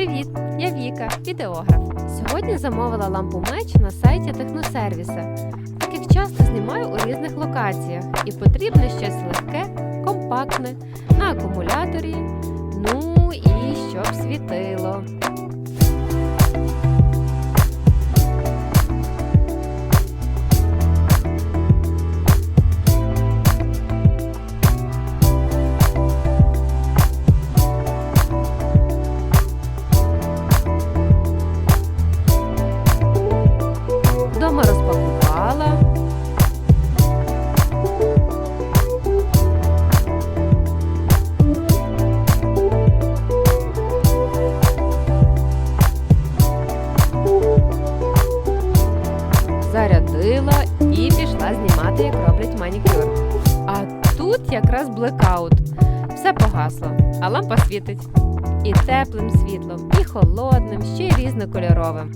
Привіт! Я Віка, відеограф. Сьогодні замовила лампу меч на сайті Техносервіса, так як часто знімаю у різних локаціях і потрібно щось легке, компактне, на акумуляторі, ну і щоб світило. Дома розпакувала. Зарядила і пішла знімати, як роблять манікюр. А тут якраз блекаут. Все погасло, а лампа світить. І теплим світлом, і холодним, ще й різнокольоровим.